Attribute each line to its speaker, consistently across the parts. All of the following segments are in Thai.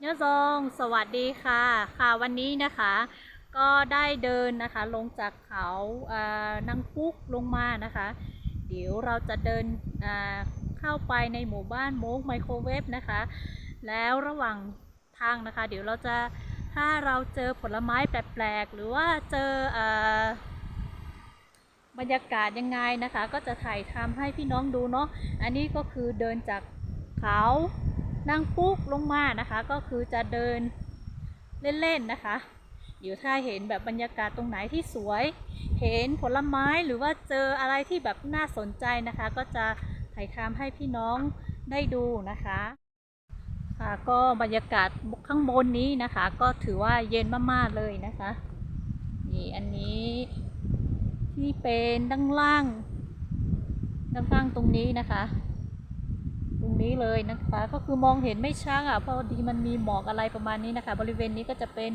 Speaker 1: เนื้อซองสวัสดีค่ะ ค่ะวันนี้นะคะ ก็ได้เดินนะคะลงจากเขาอ่านางปุกลงมานะคะ เดี๋ยวเราจะเดินเข้าไปในหมู่บ้านโมกไมโครเวฟนะคะ แล้วระหว่างทางนะคะ เดี๋ยวเราจะถ้าเราเจอผลไม้แปลกๆ หรือว่าเจออ่าบรรยากาศยังไงนะคะ ก็จะถ่ายทำให้พี่น้องดูเนาะอันนี้ก็คือเดินจากเขา นั่งปุ๊กลงมานะคะ ก็คือจะเดินเล่นๆนะคะเดี๋ยวถ้าเห็นแบบบรรยากาศตรงไหนที่สวย เห็นผลไม้หรือว่าเจออะไรที่แบบน่าสนใจนะคะ ก็จะถ่ายทำให้พี่น้องได้ดูนะคะค่ะก็บรรยากาศข้างบนนี้นะคะ ก็ถือว่าเย็นมากๆเลยนะคะนี่อันนี้ที่เป็นด้านล่างด้านล่างตรงนี้นะคะ รงนี้เลยนะคะ ก็คือมองเห็นไม่ชัดอะเพราะดีมันมีหมอกอะไรประมาณนี้นะคะ บริเวณนี้ก็จะเป็น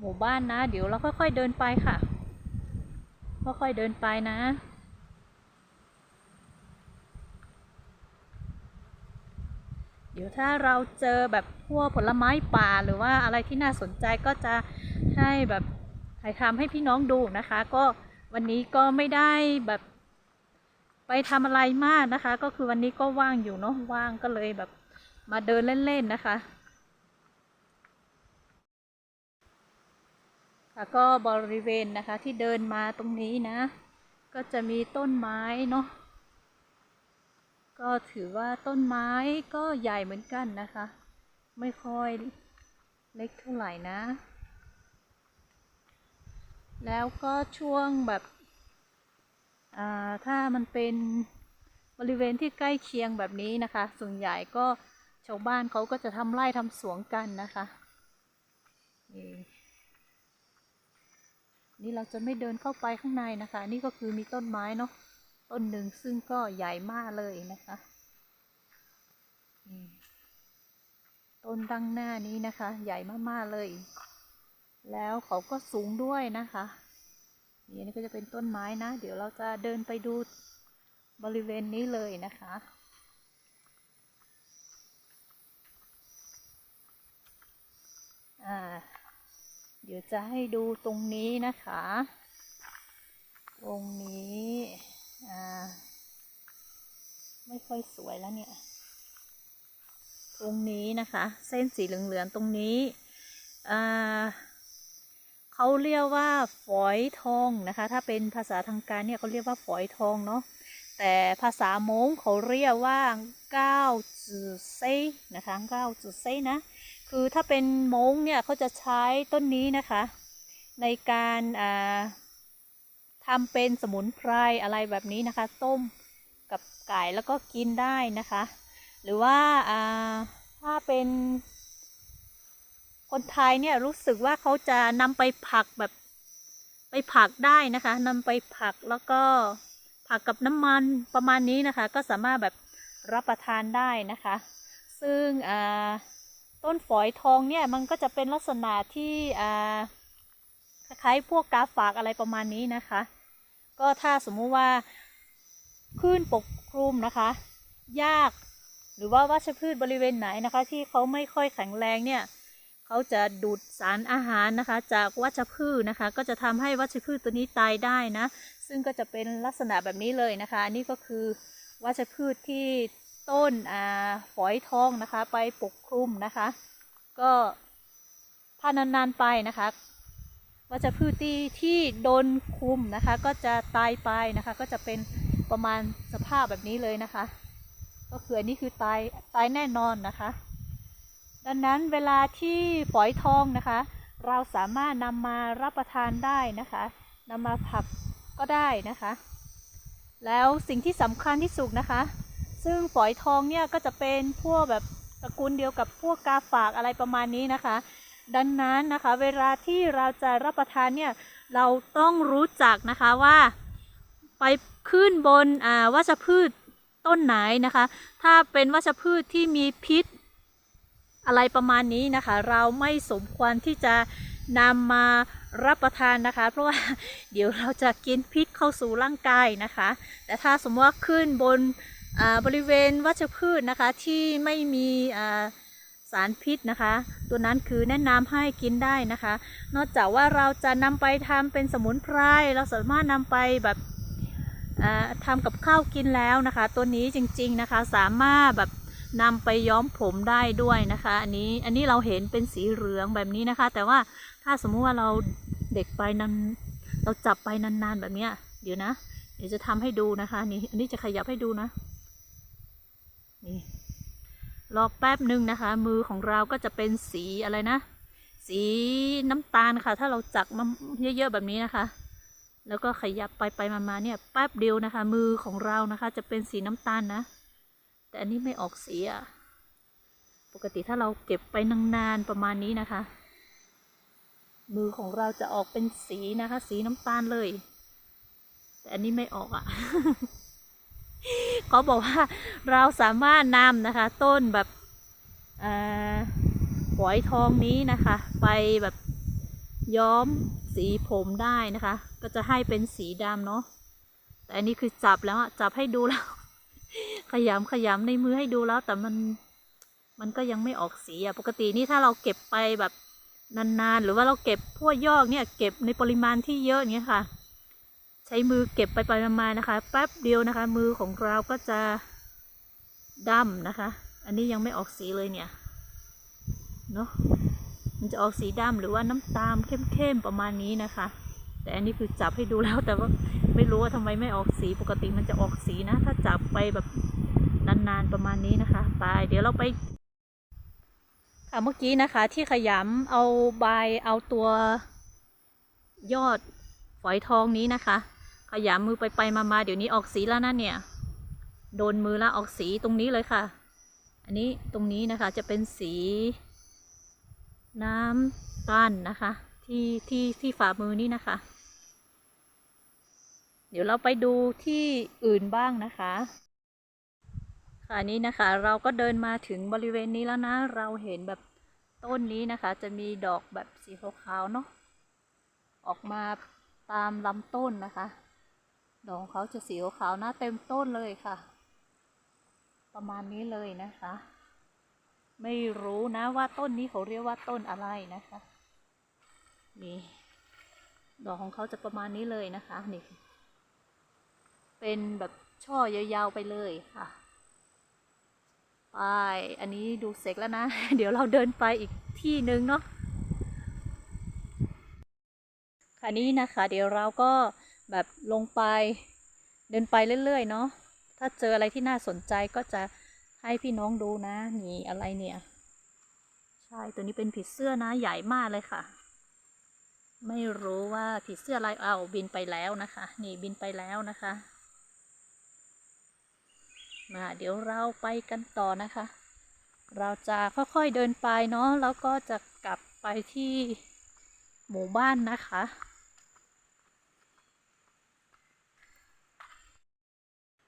Speaker 1: หมู่บ้านนะ เดี๋ยวเราค่อยๆเดินไปค่ะ ค่อยๆเดินไปนะเดี๋ยวถ้าเราเจอแบบพวกผลไม้ป่าหรือว่าอะไรที่น่าสนใจก็จะให้แบบถ่ายทำให้พี่น้องดูนะคะ ก็วันนี้ก็ไม่ได้แบบ ไปทำอะไรมากนะคะ ก็คือวันนี้ก็ว่างอยู่เนาะว่างก็เลยแบบมาเดินเล่นๆนะคะค่ะก็บริเวณนะคะที่เดินมาตรงนี้นะ ก็จะมีต้นไม้เนาะก็ถือว่าต้นไม้ก็ใหญ่เหมือนกันนะคะ ไม่ค่อยเล็กเท่าไหร่นะ แล้วก็ช่วงแบบ มันเป็นบริเวณที่ใกล้เคียงแบบนี้นะคะ ส่วนใหญ่ก็ชาวบ้านเขาก็จะทำไร่ทำสวนกันนะคะนี่เราจะไม่เดินเข้าไปข้างในนะคะ นี่ก็คือมีต้นไม้เนาะต้นหนึ่งซึ่งก็ใหญ่มากเลยนะคะต้นดังหน้านี้นะคะ ใหญ่มากๆเลย แล้วเขาก็สูงด้วยนะคะ นี่อันนี้ก็จะเป็นต้นไม้นะ เดี๋ยวเราจะเดินไปดูบริเวณนี้เลยนะคะ อ่า เดี๋ยวจะให้ดูตรงนี้นะคะ ตรงนี้ อ่า ไม่ค่อยสวยแล้วเนี่ย ตรงนี้นะคะ เส้นสีเหลืองๆตรงนี้ อ่า เขาเรียกว่าฝอยทองนะคะ ถ้าเป็นภาษาทางการเนี่ยเขาเรียกว่าฝอยทองเนาะแต่ภาษามงเขาเรียกว่าเก้าจือเซนะคะเก้าจือเซนะ คือถ้าเป็นมงเนี่ยเขาจะใช้ต้นนี้นะคะ ในการอ่าทำเป็นสมุนไพรอะไรแบบนี้นะคะ ต้มกับไก่แล้วก็กินได้นะคะ หรือว่าอ่าถ้าเป็น คนไทยเนี่ยรู้สึกว่าเขาจะนำไปผักแบบไปผักได้นะคะนำไปผักแล้วก็ผักกับน้ำมันประมาณนี้นะคะ ก็สามารถแบบรับประทานได้นะคะ ซึ่งต้นฝอยทองเนี่ยมันก็จะเป็นลักษณะที่คล้ายๆพวกกาฝากอะไรประมาณนี้นะคะ ก็ถ้าสมมุติว่าขึ้นปกคลุมนะคะยาก หรือว่าวัชพืชบริเวณไหนนะคะ ที่เขาไม่ค่อยแข็งแรงเนี่ย เขาจะดูดสารอาหารนะคะ จากวัชพืชนะคะ ก็จะทำให้วัชพืชตัวนี้ตายได้นะ ซึ่งก็จะเป็นลักษณะแบบนี้เลยนะคะนนี้ก็คือวัชพืชที่ต้นอ่าฝอยทองนะคะ ไปปกคลุมนะคะ ก็ถ้านานๆไปนะคะวัชพืชที่ที่โดนคลุมนะคะ ก็จะตายไปนะคะ ก็จะเป็นประมาณสภาพแบบนี้เลยนะคะ ก็คืออันนี้คือตายตายแน่นอนนะคะ ดังนั้นเวลาที่ฝอยทองนะคะ เราสามารถนำมารับประทานได้นะคะนำมาผักก็ได้นะคะ แล้วสิ่งที่สำคัญที่สุดนะคะ ซึ่งฝอยทองเนี่ยก็จะเป็นพวกแบบตระกูลเดียวกับพวกกาฝากอะไรประมาณนี้นะคะ ดังนั้นนะคะ เวลาที่เราจะรับประทานเนี่ยเราต้องรู้จักนะคะว่าไปขึ้นบนวัชพืชต้นไหนนะคะ ถ้าเป็นวัชพืชที่มีพิษ อะไรประมาณนี้นะคะ เราไม่สมควรที่จะนำมารับประทานนะคะ เพราะว่าเดี๋ยวเราจะกินพิษเข้าสู่ร่างกายนะคะ แต่ถ้าสมมติว่าขึ้นบนบริเวณวัชพืชนะคะที่ไม่มีสารพิษนะคะ ตัวนั้นคือแนะนำให้กินได้นะคะ นอกจากว่าเราจะนำไปทำเป็นสมุนไพรเราสามารถนำไปแบบอ่าทำกับข้าวกินแล้วนะคะ ตัวนี้จริงๆนะคะสามารถแบบ นำไปย้อมผมได้ด้วยนะคะ อันนี้อันนี้เราเห็นเป็นสีเหลืองแบบนี้นะคะ แต่ว่าถ้าสมมุติว่าเราเด็กไปนานเราจับไปนานๆแบบเนี้ยเดี๋ยวนะ เดี๋ยวจะทำให้ดูนะคะนี่อันนี้จะขยับให้ดูนะนี่รอแป๊บหนึ่งนะคะ มือของเราก็จะเป็นสีอะไรนะ สีน้ำตาลค่ะ ถ้าเราจักมันเยอะๆแบบนี้นะคะ แล้วก็ขยับไปไปมาๆเนี่ยแป๊บเดียวนะคะ มือของเรานะคะ จะเป็นสีน้ำตาลนะ แต่อันนี้ไม่ออกสีอะ่ะ ปกติถ้าเราเก็บไปนานๆประมาณนี้นะคะ มือของเราจะออกเป็นสีนะคะ สีน้ำตาลเลย แต่อันนี้ไม่ออกอะ่ะเขาบอกว่าเราสามารถนำนะคะ ต้นแบบอ่าฝอยทองนี้นะคะ ไปแบบย้อมสีผมได้นะคะ ก็จะให้เป็นสีดำเนาะแต่อันนี้คือจับแล้วจับให้ดูแล้ว ขยำขยำในมือให้ดูแล้วแต่มันมันก็ยังไม่ออกสีอะปกตินี่ถ้าเราเก็บไปแบบนานๆ หรือว่าเราเก็บพวกยอกเนี่ย เก็บในปริมาณที่เยอะอย่างเงี้ยค่ะ ใช้มือเก็บไปไปมาๆนะคะ แป๊บเดียวนะคะ มือของเราก็จะดำนะคะ อันนี้ยังไม่ออกสีเลยเนี่ยเนาะมันจะออกสีดำหรือว่าน้ำตาลเข้มๆประมาณนี้นะคะ แต่อันนี้คือจับให้ดูแล้วแต่ว่าไม่รู้ว่าทำไมไม่ออกสีปกติมันจะออกสีนะ ถ้าจับไปแบบนานๆประมาณนี้นะคะไปเดี๋ยวเราไปค่ะเมื่อกี้นะคะที่ขยำเอาใบเอาตัวยอดฝอยทองนี้นะคะ ขยำมือไปไปมามาเดี๋ยวนี้ออกสีแล้วนะเนี่ย โดนมือแล้วออกสีตรงนี้เลยค่ะ อันนี้ตรงนี้นะคะจะเป็นสี น้ำตาลนะคะ ที่ที่ที่ฝ่ามือนี่นะคะ เดี๋ยวเราไปดูที่อื่นบ้างนะคะ ค่ะนี้นะคะ เราก็เดินมาถึงบริเวณนี้แล้วนะ เราเห็นแบบต้นนี้นะคะ จะมีดอกแบบสีขาวๆเนาะออกมาตามลำต้นนะคะ ดอกเขาจะสีขาวๆนะเต็มต้นเลยค่ะ ประมาณนี้เลยนะคะ ไม่รู้นะว่าต้นนี้เขาเรียกว่าต้นอะไรนะคะ นี่ดอกของเขาจะประมาณนี้เลยนะคะนี่เป็นแบบช่อยาวๆไปเลยค่ะไปอันนี้ดูเสร็จแล้วนะ เดี๋ยวเราเดินไปอีกที่หนึ่งเนาะค่ะนี้นะคะ เดี๋ยวเราก็แบบลงไปเดินไปเรื่อยๆเนาะถ้าเจออะไรที่น่าสนใจก็จะให้พี่น้องดูนะนี่อะไรเนี่ย ใช่ตัวนี้เป็นผีเสื้อนะใหญ่มากเลยค่ะ ไม่รู้ว่าผีเสื้ออะไรเอาบินไปแล้วนะคะ นี่บินไปแล้วนะคะมาเดี๋ยวเราไปกันต่อนะคะ เราจะค่อยๆเดินไปเนาะแล้วก็จะกลับไปที่หมู่บ้านนะคะ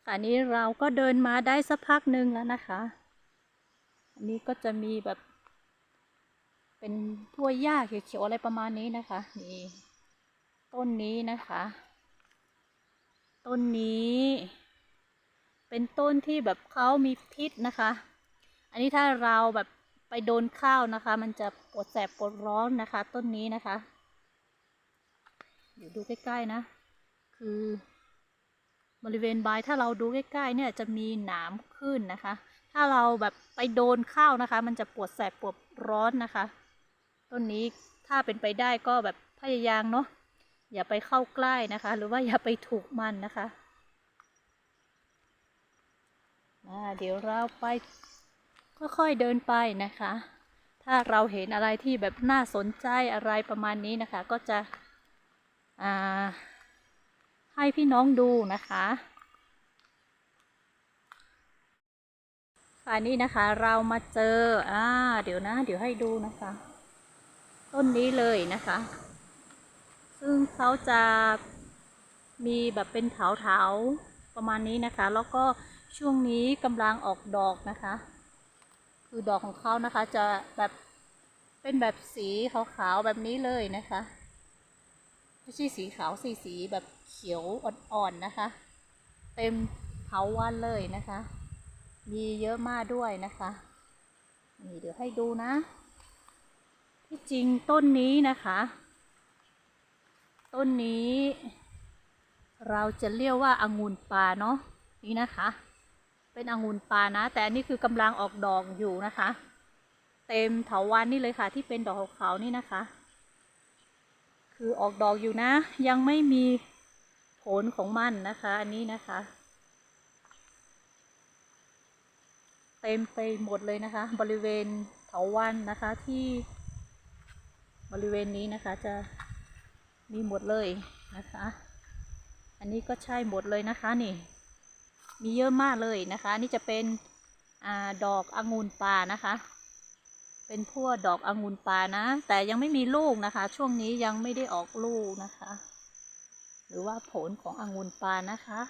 Speaker 1: ค่ะนี้เราก็เดินมาได้สักพักหนึ่งแล้วนะคะ อันนี้ก็จะมีแบบ เป็นพวกหญ้าเขียวๆอะไรประมาณนี้นะคะ นี่ ต้นนี้นะคะ ต้นนี้ เป็นต้นที่แบบเขามีพิษนะคะ อันนี้ถ้าเราแบบไปโดนข้าวนะคะ มันจะปวดแสบปวดร้อนนะคะ ต้นนี้นะคะเดี๋ยวดูใกล้ๆนะ คือบริเวณใบถ้าเราดูใกล้ๆเนี่ยจะมีหนามขึ้นนะคะ ถ้าเราแบบไปโดนข้าวนะคะ มันจะปวดแสบปวดร้อนนะคะ ต้นนี้ถ้าเป็นไปได้ก็แบบพยายามเนาะอย่าไปเข้าใกล้นะคะ หรือว่าอย่าไปถูกมันนะคะอ่าเดี๋ยวเราไปค่อยๆเดินไปนะคะ ถ้าเราเห็นอะไรที่แบบน่าสนใจอะไรประมาณนี้นะคะ ก็จะให้พี่น้องดูนะคะค่ะนี่นะคะเรามาเจออ่าเดี๋ยวนะ เดี๋ยวให้ดูนะคะ ต้นนี้เลยนะคะ ซึ่งเขาจะมีแบบเป็นเถาๆประมาณนี้นะคะ แล้วก็ช่วงนี้กำลังออกดอกนะคะ คือดอกของเขานะคะจะแบบเป็นแบบสีขาวๆแบบนี้เลยนะคะไม่ใช่สีขาวสีสีแบบเขียวอ่อนๆนะคะ เต็มเถาวันเลยนะคะ มีเยอะมากด้วยนะคะ นี่เดี๋ยวให้ดูนะ ที่จริงต้นนี้นะคะ ต้นนี้ เราจะเรียกว่าองุ่นป่าเนาะนี่นะคะ เป็นองุ่นป่านะ แต่อันนี้คือกำลังออกดอกอยู่นะคะ เต็มเถาวันนี่เลยค่ะ ที่เป็นดอกขาวๆนี่นะคะ คือออกดอกอยู่นะ ยังไม่มีผลของมันนะคะ อันนี้นะคะเต็มไปหมดเลยนะคะ บริเวณเถาวันนะคะที่ บริเวณนี้นะคะจะมีหมดเลยนะคะ อันนี้ก็ใช่หมดเลยนะคะนี่มีเยอะมากเลยนะคะ นี่จะเป็นอดอกองุ่นป่านะคะ เป็นพวกดอกองุ่นป่านะ แต่ยังไม่มีลูกนะคะ ช่วงนี้ยังไม่ได้ออกลูกนะคะ หรือว่าผลขององุ่นป่านะคะ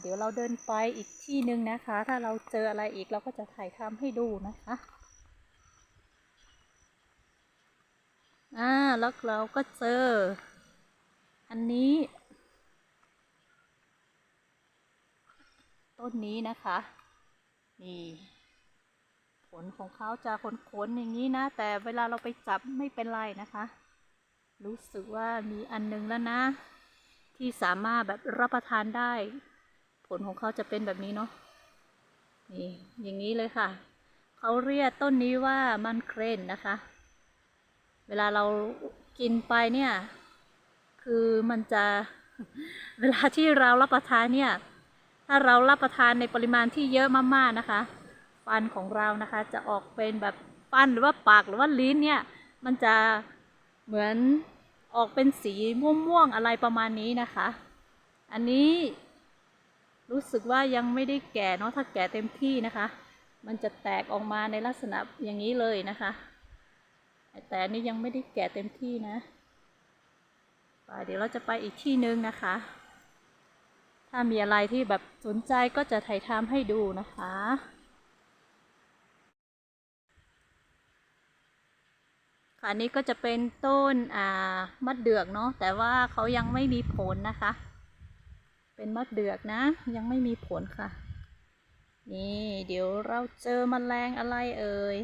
Speaker 1: เดี๋ยวเราเดินไปอีกที่หนึ่งนะคะ ถ้าเราเจออะไรอีกเราก็จะถ่ายทำให้ดูนะคะ อ่าแล้วเราก็เจอ อันนี้ ต้นนี้นะคะ นี่ ผลของเขาจะขนๆอย่างนี้นะ แต่เวลาเราไปจับไม่เป็นไรนะคะ รู้สึกว่ามีอันนึงแล้วนะ ที่สามารถแบบรับประทานได้ ผลของเขาจะเป็นแบบนี้เนาะนี่อย่างนี้เลยค่ะ เขาเรียกต้นนี้ว่ามันเครนนะคะ เวลาเรากินไปเนี่ย คือมันจะเวลาที่เรารับประทานเนี่ย ถ้าเรารับประทานในปริมาณที่เยอะมากๆนะคะ ฟันของเรานะคะ จะออกเป็นแบบฟันหรือว่าปากหรือว่าลิ้นเนี่ย มันจะเหมือนออกเป็นสีม่วงๆอะไรประมาณนี้นะคะ อันนี้รู้สึกว่ายังไม่ได้แก่เนาะถ้าแก่เต็มที่นะคะ มันจะแตกออกมาในลักษณะอย่างนี้เลยนะคะ แต่อันนี้ยังไม่ได้แก่เต็มที่นะไปเดี๋ยวเราจะไปอีกที่หนึ่งนะคะ ถ้ามีอะไรที่แบบสนใจก็จะถ่ายทำให้ดูนะคะค่ะนี้ก็จะเป็นต้นอ่ามะเดือกเนาะแต่ว่าเขายังไม่มีผลนะคะ เป็นมะเดือกนะ ยังไม่มีผลค่ะ นี่เดี๋ยวเราเจอมแมลงอะไรเอ่ย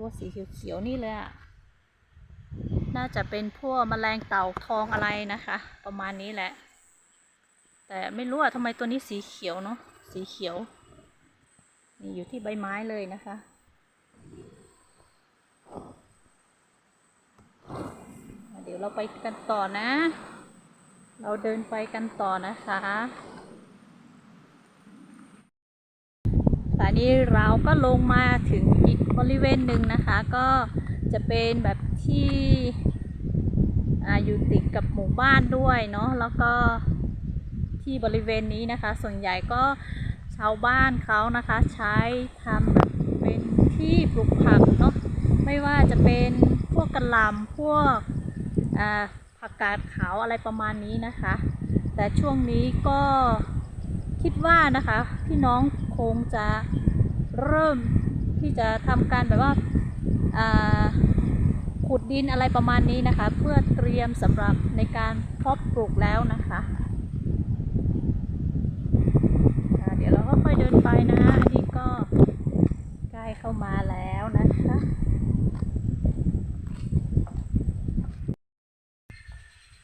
Speaker 1: ตัวสีเขียวๆนี่เลยอะน่าจะเป็นพวกแมลงเต่าทองอะไรนะคะ ประมาณนี้แหละ แต่ไม่รู้อะทำไมตัวนี้สีเขียวเนาะสีเขียว นี่อยู่ที่ใบไม้เลยนะคะเดี๋ยวเราไปกันต่อนะ เราเดินไปกันต่อนะคะ ตอนนี้เราก็ลงมาถึงอีกบริเวณหนึ่งนะคะ ก็จะเป็นแบบที่ออยู่ติดกับหมู่บ้านด้วยเนาะแล้วก็ที่บริเวณนี้นะคะ ส่วนใหญ่ก็ชาวบ้านเขานะคะใช้ทำแบบเป็นที่ปลูกผักเนาะไม่ว่าจะเป็นพวกกระหลำพวกผักกาดขาวอะไรประมาณนี้นะคะ แต่ช่วงนี้ก็คิดว่านะคะ พี่น้อง คงจะเริ่มที่จะทำการแบบว่าขุดดินอะไรประมาณนี้นะคะ เพื่อเตรียมสำหรับในการเพาะปลูกแล้วนะคะเดี๋ยวเราก็ค่อยเดินไปนะอันนี้ก็ใกล้เข้ามาแล้วนะคะ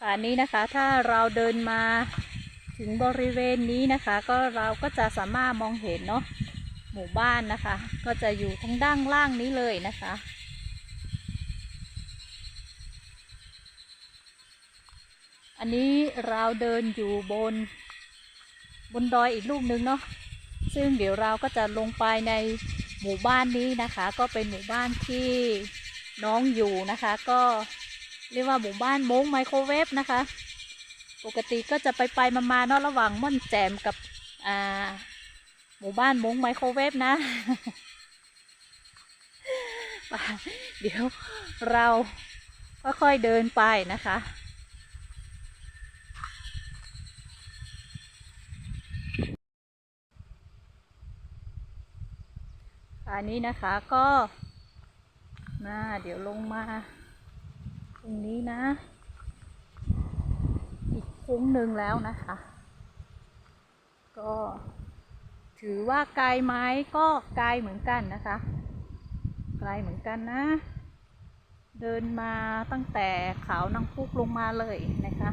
Speaker 1: อันนี้นะคะถ้าเราเดินมา ถึงบริเวณนี้นะคะก็เราก็จะสามารถมองเห็นเนาะหมู่บ้านนะคะ ก็จะอยู่ทางด้านล่างนี้เลยนะคะอันนี้เราเดินอยู่บนบนดอยอีกลูกนึงเนาะซึ่งเดี๋ยวเราก็จะลงไปในหมู่บ้านนี้นะคะ ก็เป็นหมู่บ้านที่น้องอยู่นะคะ ก็เรียกว่าหมู่บ้านมงไมโครเวฟนะคะ ปกติก็จะไปไปมามาๆเนาะระหว่างม่อนแจมกับอ่าหมู่บ้านมงไมโครเวฟนะ เดี๋ยวเราค่อยๆเดินไปนะคะอันนี้นะคะก็มาเดี๋ยวลงมา ตรงนี้นะ คุ้งหนึ่งแล้วนะคะ ก็ ถือว่าไกลไหมก็ไกลเหมือนกันนะคะ ไกลเหมือนกันนะ เดินมาตั้งแต่เขานางพุกลงมาเลยนะคะ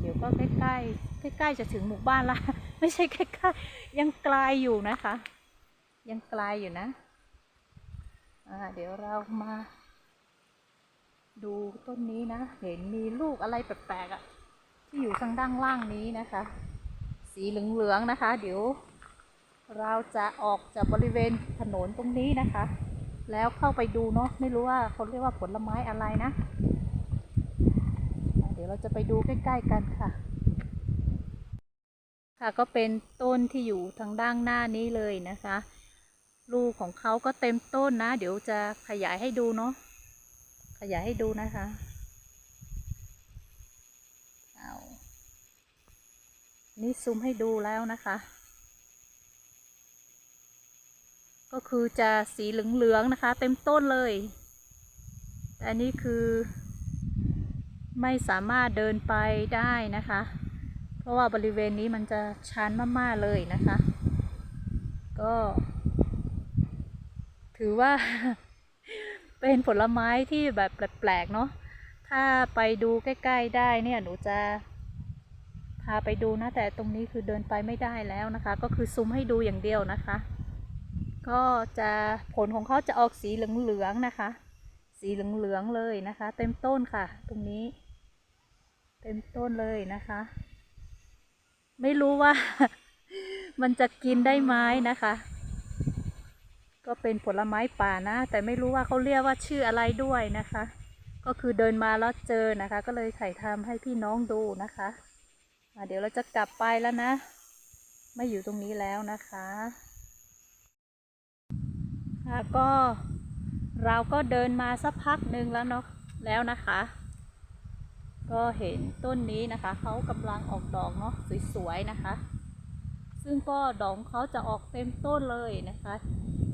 Speaker 1: เดี๋ยวก็ใกล้ๆใกล้ๆจะถึงหมู่บ้านละ ไม่ใช่ใกล้ๆยังไกลอยู่นะคะ ยังไกลอยู่นะอ่าเดี๋ยวเรามาดูต้นนี้นะ เห็นมีลูกอะไรแปลกๆอะ่ะ ที่อยู่ทางด้านล่างนี้นะคะ สีเหลืองๆนะคะ เดี๋ยว เราจะออกจากบริเวณถนนตรงนี้นะคะ แล้วเข้าไปดูเนาะไม่รู้ว่าเขาเรียกว่าผลไม้อะไรนะอะเดี๋ยวเราจะไปดูใกล้ๆกันค่ะ ค่ะก็เป็นต้นที่อยู่ทางด้านหน้านี้เลยนะคะ ลูกของเขาก็เต็มต้นนะ เดี๋ยวจะขยายให้ดูเนาะขยายให้ดูนะคะเอา นี่ซูมให้ดูแล้วนะคะ ก็คือจะสีเหลืองๆนะคะ เต็มต้นเลย แต่อันนี้คือ ไม่สามารถเดินไปได้นะคะ เพราะว่าบริเวณนี้มันจะชันมากๆเลยนะคะ ก็ ถือว่า เป็นผลไม้ที่แบบแปลกๆเนาะถ้าไปดูใกล้ ๆ ได้เนี่ยหนูจะ พาไปดูนะแต่ตรงนี้คือเดินไปไม่ได้แล้วนะคะ ก็คือซูมให้ดูอย่างเดียวนะคะ ก็จะผลของเขาจะออกสีเหลืองๆนะคะ สีเหลืองๆเลยนะคะ เต็มต้นค่ะ ตรงนี้ เต็มต้นเลยนะคะ ไม่รู้ว่า มันจะกินได้ไหมนะคะ ก็เป็นผลไม้ป่านะ แต่ไม่รู้ว่าเขาเรียกว่าชื่ออะไรด้วยนะคะ ก็คือเดินมาแล้วเจอนะคะ ก็เลยถ่ายทำให้พี่น้องดูนะคะ เดี๋ยวเราจะกลับไปแล้วนะ ไม่อยู่ตรงนี้แล้วนะคะค่ะก็เราก็เดินมาสักพักหนึ่งแล้วเนาะแล้วนะคะ ก็เห็นต้นนี้นะคะเขากำลังออกดอกเนาะสวยๆนะคะ ซึ่งก็ดอกเขาจะออกเต็มต้นเลยนะคะ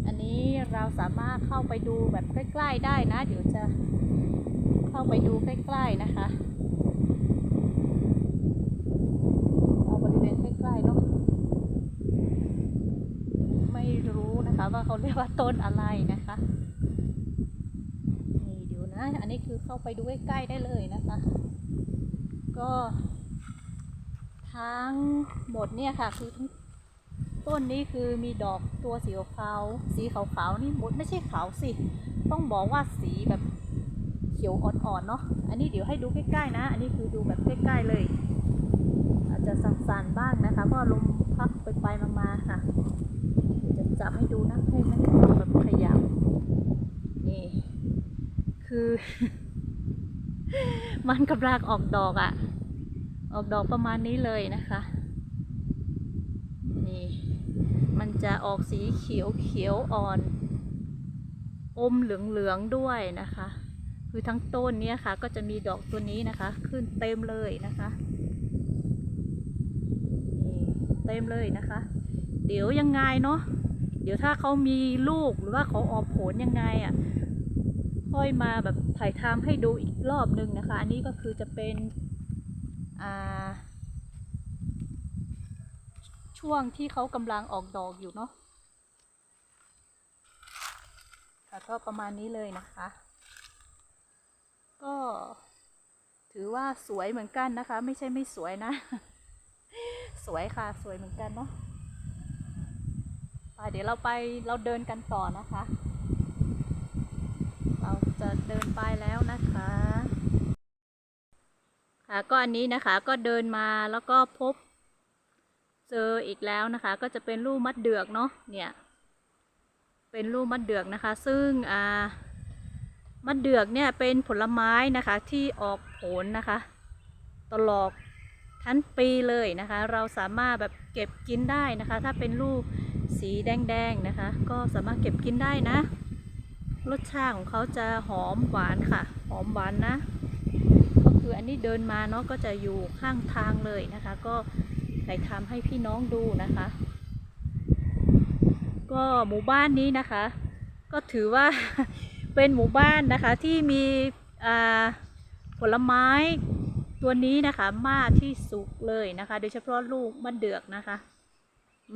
Speaker 1: อันนี้เราสามารถเข้าไปดูแบบใกล้ ๆได้นะ เดี๋ยวจะเข้าไปดูใกล้ ๆนะคะเอาบริเวณใกล้ๆเนาะไม่รู้นะคะ ว่าเขาเรียกว่าต้นอะไรนะคะนี่เดี๋ยวนะ อันนี้คือเข้าไปดูใกล้ๆได้เลยนะคะ ก็ทั้งหมดเนี่ยค่ะ คือทั้งต้นนี้คือมีดอกตัวสีขาวสีขาวๆนี่หมดไม่ใช่ขาวสิ ต้องบอกว่าสีแบบเขียวอ่อนๆเนาะอันนี้เดี๋ยวให้ดูใกล้ๆนะ อันนี้คือดูแบบใกล้ๆเลย อาจจะสั่นๆบ้างนะคะเพราะลมพัดไปไปๆมาๆค่ะ จะจับให้ดูนะให้มันแบบขยับนี่คือ มันกำลังออกดอกอะ่ะ ออกดอกประมาณนี้เลยนะคะ นี่ มันจะออกสีเขียวเขียวอ่อน อมเหลืองเหลืองด้วยนะคะ คือทั้งต้นเนี้ยค่ะ ก็จะมีดอกตัวนี้นะคะ ขึ้นเต็มเลยนะคะนี่เต็มเลยนะคะ เดี๋ยวยังไงเนาะ เดี๋ยวถ้าเขามีลูกหรือว่าเขาออกผลยังไงอะ่ะค่อยมาแบบถ่ายทำให้ดูอีกรอบหนึ่งนะคะ อันนี้ก็คือจะเป็นอ่าช่วงที่เขากำลังออกดอกอยู่เนาะค่ะก็ประมาณนี้เลยนะคะ ก็ถือว่าสวยเหมือนกันนะคะ ไม่ใช่ไม่สวยนะ สวยค่ะสวยเหมือนกันเนาะ เดี๋ยวเราไปเราเดินกันต่อนะคะ เราจะเดินไปแล้วนะคะ ค่ะก็อันนี้นะคะก็เดินมาแล้วก็พบเจออีกแล้วนะคะ ก็จะเป็นลูกมัดเดือกเนาะเนี่ย เป็นลูกมัดเดือกนะคะ ซึ่งอ่ามัดเดือกเนี่ยเป็นผลไม้นะคะที่ออกผลนะคะ ตลอดทั้งปีเลยนะคะ เราสามารถแบบเก็บกินได้นะคะ ถ้าเป็นลูก สีแดงๆนะคะ ก็สามารถเก็บกินได้นะ รสชาติของเขาจะหอมหวานค่ะ หอมหวานนะ ก็คืออันนี้เดินมาเนาะก็จะอยู่ข้างทางเลยนะคะ ก็ถ่ายทำให้พี่น้องดูนะคะ ก็หมู่บ้านนี้นะคะ ก็ถือว่าเป็นหมู่บ้านนะคะที่มีผลไม้ตัวนี้นะคะมากที่สุดเลยนะคะ โดยเฉพาะลูกมะเดือกนะคะ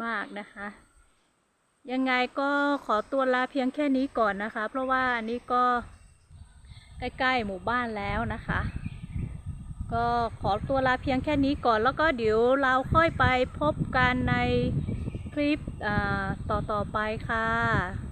Speaker 1: มากนะคะ ยังไงก็ขอตัวลาเพียงแค่นี้ก่อนนะคะ เพราะว่าอันนี้ก็ใกล้ๆหมู่บ้านแล้วนะคะ ก็ขอตัวลาเพียงแค่นี้ก่อนแล้วก็เดี๋ยวเราค่อยไปพบกันในคลิปต่อๆไปค่ะ